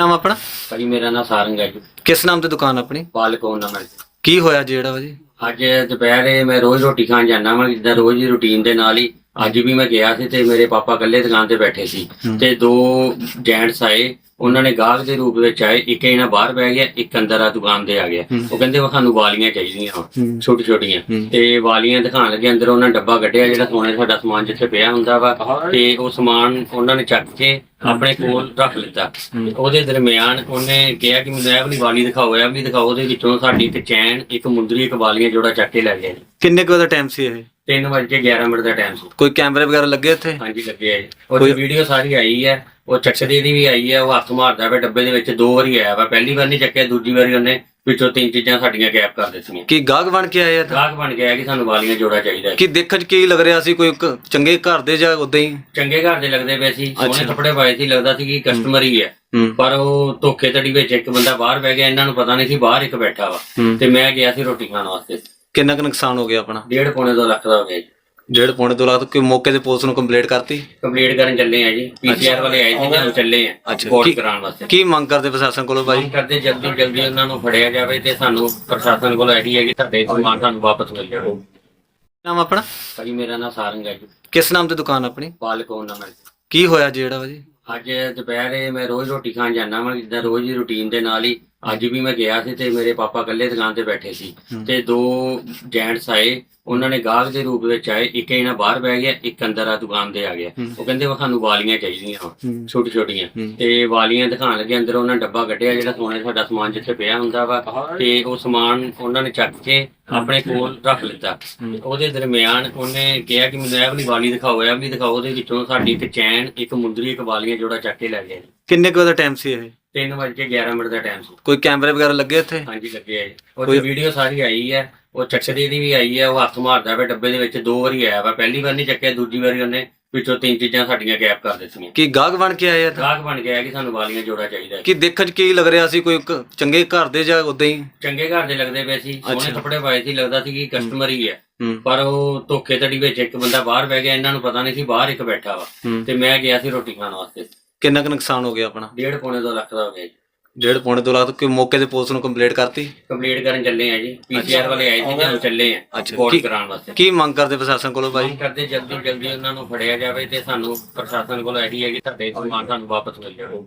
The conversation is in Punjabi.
ਨਾਮ ਆਪਣਾ? ਭਾਜੀ ਮੇਰਾ ਨਾਮ ਸਾਰੰਗ ਹੈ ਜੀ। ਕਿਸ ਨਾਮ ਤੇ ਦੁਕਾਨ ਆਪਣੀ? ਪਾਲਕ ornament ਕੀ ਹੋਇਆ ਜੀ ਜਿਹੜਾ ਵਾ ਜੀ? ਅੱਜ ਦੁਪਹਿਰੇ ਮੈਂ ਰੋਜ਼ ਰੋਟੀ ਖਾਣ ਜਾਂਦਾ ਵਾਂ ਜਿੱਦਾਂ ਰੋਜ਼ ਦੀ ਰੁਟੀਨ ਦੇ ਨਾਲ ਹੀ ਅੱਜ ਵੀ ਮੈਂ ਗਿਆ ਸੀ ਤੇ ਮੇਰੇ ਪਾਪਾ ਇਕੱਲੇ ਦੁਕਾਨ ਤੇ ਬੈਠੇ ਸੀ। ਤੇ ਦੋ ਜੈਂਟਸ ਆਏ ਉਹਨਾਂ ਨੇ ਗਾਹਕ ਦੇ ਰੂਪ ਵਿੱਚ ਆਏ ਇੱਕ ਇਹਨਾਂ ਬਾਹਰ ਬਹਿ ਗਿਆ ਇੱਕ ਅੰਦਰ ਆ ਦੁਕਾਨ ਤੇ ਆ ਗਿਆ। ਉਹ ਕਹਿੰਦੇ ਵਾ ਸਾਨੂੰ ਵਾਲੀਆਂ ਚਾਹੀਦੀਆਂ ਵਾ। ਛੋਟੀ ਛੋਟੀਆਂ। ਤੇ ਵਾਲੀਆਂ ਦਿਖਾਣ ਲੱਗੇ ਅੰਦਰ ਉਹਨਾਂ ਡੱਬਾ ਕੱਢਿਆ ਜਿਹੜਾ ਸੋਨੇ ਦਾ ਸਾਡਾ ਸਮਾਨ ਜਿੱਥੇ ਪਿਆ ਹੁੰਦਾ ਵਾ ਤੇ ਉਹ ਸਮਾਨ ਉਹਨਾਂ ਨੇ ਚੱਕ ਕੇ ਆਪਣੇ ਕੋਲ ਰੱਖ ਲਿੱਤਾ। ਉਹਦੇ ਦਰਮਿਆਨ ਉਹਨੇ ਕਿਹਾ ਕਿ ਮੈਨੂੰ ਇਹ ਵਾਲੀ ਵਾਲੀ ਦਿਖਾਓ ਇਹ ਵਾਲੀ ਦਿਖਾਓ ਉਹਦੇ ਵਿੱਚੋਂ ਸਾਡੀ ਇੱਕ ਚੈਨ ਇੱਕ ਮੁੰਦਰੀ ਇੱਕ ਵਾਲੀਆਂ ਜੋੜਾ ਚੱਕ ਕੇ ਲੈ ਗਏ ਕਿੰਨੇ ਕੁ ਦਾ ਟਾਈਮ ਸੀ ਇਹ 3 ਵਜੇ 11 ਮਿੰਟ ਦਾ ਟਾਈਮ ਸੀ। ਕੋਈ ਕੈਮਰੇ ਵਗੈਰਾ ਲੱਗੇ ਇੱਥੇ ਹਾਂਜੀ ਲੱਗੇ ਆ ਜੀ। ਉਹਦੀ ਵੀਡੀਓ ਸਾਰੀ ਆਈ ਹੈ ਉਹ ਚੱਕਦੇ ਦੀ ਵੀ ਆਈ ਹੈ ਉਹ ਹੱਥ ਮਾਰਦਾ ਪਿਆ ਡੱਬੇ ਦੇ ਵਿੱਚ ਦੋ ਵਾਰੀ ਆਇਆ ਵਾ। ਪਹਿਲੀ ਵਾਰ ਨਹੀਂ ਚੱਕਿਆ ਦੂਜੀ ਵਾਰੀ ਉਹਨੇ ਵਿੱਚੋਂ ਤਿੰਨ ਚੀਜ਼ਾਂ ਸਾਡੀਆਂ ਗੈਪ ਕਰ ਦਿੱਤੀਆਂ। ਕੀ ਗਾਹਕ ਬਣ ਕੇ ਆਏ ਆ ਤਾਂ? ਗਾਹਕ ਬਣ ਗਿਆ ਕਿ ਸਾਨੂੰ ਵਾਲੀਆਂ ਜੋੜਾ ਚਾਹੀਦਾ ਹੈ। ਕੀ ਦੇਖਣ ਚ ਕੀ ਲੱਗ ਰਿਹਾ ਸੀ? ਕੋਈ ਕ- ਚੰਗੇ ਘਰ ਦੇ ਜਾਂ ਉਦਾਂ ਹੀ? ਚੰਗੇ ਘਰ ਦੇ ਲੱਗਦੇ ਪਏ ਸੀ। ਸੋਹਣੇ ਅੱਛਾ। ਕੱਪੜੇ ਪਾਏ ਸੀ ਲੱਗਦਾ ਸੀ ਕਿ ਕਸਟਮਰ ਹੀ ਹੈ ਹੂੰ। ਪਰ ਉਹ ਧੋਖੇ ਧੜੀ ਵਿੱਚ ਇੱਕ ਬੰਦਾ ਬਾਹਰ ਬਹਿ ਗਿਆ ਇਹਨਾਂ ਨੂੰ ਪਤਾ ਨਹੀਂ ਸੀ ਬਾਹਰ ਇੱਕ ਬੈਠਾ ਵਾ। ਹੂੰ। ਤੇ ਮੈਂ ਗਿਆ ਸੀ ਰੋਟੀ ਖਾਣ ਵਾਸਤੇ। ਕਿੰਨਾ ਕੁ ਨੁਕਸਾਨ ਹੋ ਗਿਆ ਆਪਣਾ? ਡੇਢ ਪੌਣੇ ਦੋ ਲੱਖ ਦਾ ਹੋ ਗਿਆ ਜੀ। ਡੇਢ ਪੌਣੇ ਦੋ ਲੱਖ ਤੋਂ ਕੋਈ ਮੌਕੇ ਤੇ ਪੁਲਿਸ ਨੂੰ ਕੰਪਲੇਂਟ ਕਰਤੀ? ਕੰਪਲੀਟ ਕਰਨ ਚੱਲੇ ਆ ਜੀ। ਪੀਸੀਆਰ ਵਾਲੇ ਆਏ ਸੀ ਤੇ ਚੱਲੇ ਆ ਅੱਛਾ, ਰਿਪੋਰਟ ਕੀ- ਕਰਾਉਣ ਵਾਸਤੇ। ਕੀ ਮੰਗ ਕਰਦੇ ਪ੍ਰਸ਼ਾਸਨ ਕੋਲੋਂ ਬਾਈ? ਮੰਗ ਕਰਦੇ ਜਲਦੀ ਜਲਦੀ ਉਹਨਾਂ ਨੂੰ ਫੜਿਆ ਜਾਵੇ ਤੇ ਸਾਨੂੰ ਪ੍ਰਸ਼ਾਸਨ ਕੋਲ ਇਹੀ ਹੈ ਕਿ ਤੁਹਾਡੇ ਸਮਾਨ ਤੁਹਾਨੂੰ ਵਾਪਸ ਮਿਲ ਜਾਵੇ। ਨਾਮ ਆਪਣਾ? ਭਾਜੀ ਮੇਰਾ ਨਾਮ ਸਾਰੰਗ ਹੈ ਜੀ। ਕਿਸ ਨਾਮ ਤੇ ਦੁਕਾਨ ਆਪਣੀ? ਪਾਲਕ ornament ਕੀ ਹੋਇਆ ਜੀ ਜਿਹੜਾ ਵਾ ਜੀ? ਅੱਜ ਦੁਪਹਿਰੇ ਮੈਂ ਰੋਜ਼ ਰੋਟੀ ਖਾਣ ਜਾਂਦਾ ਵਾਂ ਜਿੱਦਾਂ ਰੋਜ਼ ਦੀ ਰੁਟੀਨ ਦੇ ਨਾਲ ਹੀ ਅੱਜ ਵੀ ਮੈਂ ਗਿਆ ਸੀ ਤੇ ਮੇਰੇ ਪਾਪਾ ਇਕੱਲੇ ਦੁਕਾਨ ਤੇ ਬੈਠੇ ਸੀ। ਤੇ ਦੋ ਜੈਂਟਸ ਆਏ ਉਹਨਾਂ ਨੇ ਗਾਹਕ ਦੇ ਰੂਪ ਵਿੱਚ ਆਏ ਇੱਕ ਇਹਨਾਂ ਬਾਹਰ ਬਹਿ ਗਿਆ ਇੱਕ ਅੰਦਰ ਆ ਦੁਕਾਨ ਤੇ ਆ ਗਿਆ। ਉਹ ਕਹਿੰਦੇ ਵਾ ਸਾਨੂੰ ਵਾਲੀਆਂ ਚਾਹੀਦੀਆਂ ਵਾ। ਛੋਟੀ ਛੋਟੀਆਂ। ਤੇ ਵਾਲੀਆਂ ਦਿਖਾਣ ਲੱਗੇ ਅੰਦਰ ਉਹਨਾਂ ਨੇ ਡੱਬਾ ਕੱਢਿਆ ਜਿਹੜਾ ਸੋਨੇ ਦਾ ਸਾਡਾ ਸਮਾਨ ਜਿੱਥੇ ਪਿਆ ਹੁੰਦਾ ਵਾ ਤੇ ਉਹ ਸਮਾਨ ਉਹਨਾਂ ਨੇ ਚੱਕ ਕੇ ਆਪਣੇ ਕੋਲ ਰੱਖ ਲਿੱਤਾ। ਉਹਦੇ ਦਰਮਿਆਨ ਉਹਨੇ ਕਿਹਾ ਕਿ ਮੈਨੂੰ ਇਹ ਵਾਲੀ ਵਾਲੀ ਦਿਖਾਓ ਇਹ ਵਾਲੀ ਦਿਖਾਓ ਉਹਦੇ ਵਿੱਚੋਂ ਸਾਡੀ ਇੱਕ ਚੈਨ ਇੱਕ ਮੁੰਦਰੀ ਇੱਕ ਵਾਲੀਆਂ ਜੋੜਾ ਚੱਕ ਕੇ ਲੈ ਗਏ ਕਿੰਨੇ ਕੁ ਦਾ ਟਾਈਮ ਸੀ ਇਹ 3 ਵਜੇ 11 ਮਿੰਟ ਦਾ ਟਾਈਮ ਸੀ। ਕੋਈ ਕੈਮਰੇ ਵਗੈਰਾ ਲੱਗੇ ਇੱਥੇ? ਹਾਂਜੀ ਲੱਗੇ ਆ ਜੀ। ਉਹਦੀ ਵੀਡੀਓ ਸਾਰੀ ਆਈ ਹੈ ਉਹ ਚੱਕਦੇ ਦੀ ਵੀ ਆਈ ਹੈ ਉਹ ਹੱਥ ਮਾਰਦਾ ਪਿਆ ਡੱਬੇ ਦੇ ਵਿੱਚ ਦੋ ਵਾਰੀ ਆਇਆ ਵਾ। ਪਹਿਲੀ ਵਾਰ ਨਹੀਂ ਚੱਕਿਆ ਦੂਜੀ ਵਾਰੀ ਉਹਨੇ ਵਿੱਚੋਂ ਤਿੰਨ ਚੀਜ਼ਾਂ ਸਾਡੀਆਂ ਗੈਪ ਕਰ ਦਿੱਤੀਆਂ। ਕੀ ਗਾਹਕ ਬਣ ਕੇ ਆਏ ਆ ਤਾਂ ਗਾਹਕ ਬਣ ਗਿਆ ਕਿ ਸਾਨੂੰ ਵਾਲੀਆਂ ਜੋੜਾ ਚਾਹੀਦਾ ਹੈ। ਕੀ ਦੇਖਣ ਚ ਕੀ ਲੱਗ ਰਿਹਾ ਸੀ? ਕੋਈ ਕ- ਚੰਗੇ ਘਰ ਦੇ ਜਾਂ ਉਦਾਂ ਹੀ? ਚੰਗੇ ਘਰ ਦੇ ਲੱਗਦੇ ਪਏ ਸੀ ਸੋਹਣੇ ਅੱਛਾ। ਕੱਪੜੇ ਪਾਏ ਸੀ ਲੱਗਦਾ ਸੀ ਕਿ ਕਸਟਮਰ ਹੀ ਹੈ ਹੂੰ। ਪਰ ਉਹ ਧੋਖੇ ਧੜੀ ਵਿੱਚ ਇੱਕ ਬੰਦਾ ਬਾਹਰ ਬਹਿ ਗਿਆ ਇਹਨਾਂ ਨੂੰ ਪਤਾ ਨਹੀਂ ਸੀ ਬਾਹਰ ਇੱਕ ਬੈਠਾ ਵਾ। ਹੂੰ। ਤੇ ਮੈਂ ਗਿਆ ਸੀ ਰੋਟੀ ਖਾਣ ਵਾਸਤੇ। ਕਿੰਨਾ ਕੁ ਨੁਕਸਾਨ ਹੋ ਗਿਆ ਆਪਣਾ? ਡੇਢ ਪੌਣੇ ਦੋ ਲੱਖ ਦਾ ਹੋ ਗਿਆ ਜੀ। ਡੇਢ ਪੌਣੇ ਦੋ ਲੱਖ ਤੋਂ ਕੋਈ ਮੌਕੇ ਤੇ ਪੁਲਿਸ ਨੂੰ ਕੰਪਲੇਂਟ ਕਰਤੀ? ਕੰਪਲੀਟ ਕਰਨ ਚੱਲੇ ਆ ਜੀ। ਪੀਸੀਆਰ ਵਾਲੇ ਆਏ ਸੀ ਤੇ ਚੱਲੇ ਆ। ਅੱਛਾ, ਰਿਪੋਰਟ ਕੀ- ਕਰਾਉਣ ਵਾਸਤੇ। ਕੀ ਮੰਗ ਕਰਦੇ ਪ੍ਰਸ਼ਾਸਨ ਕੋਲੋਂ ਬਾਈ? ਮੰਗ ਕਰਦੇ ਜਲਦੀ ਜਲਦੀ ਉਹਨਾਂ ਨੂੰ ਫੜਿਆ ਜਾਵੇ ਤੇ ਸਾਨੂੰ ਪ੍ਰਸ਼ਾਸਨ ਕੋਲ ਇਹੀ ਹੈ ਕਿ ਤੁਹਾਡੇ ਸਮਾਨ ਤੁਹਾਨੂੰ ਵਾਪਸ ਮਿਲ ਜਾਵੇ।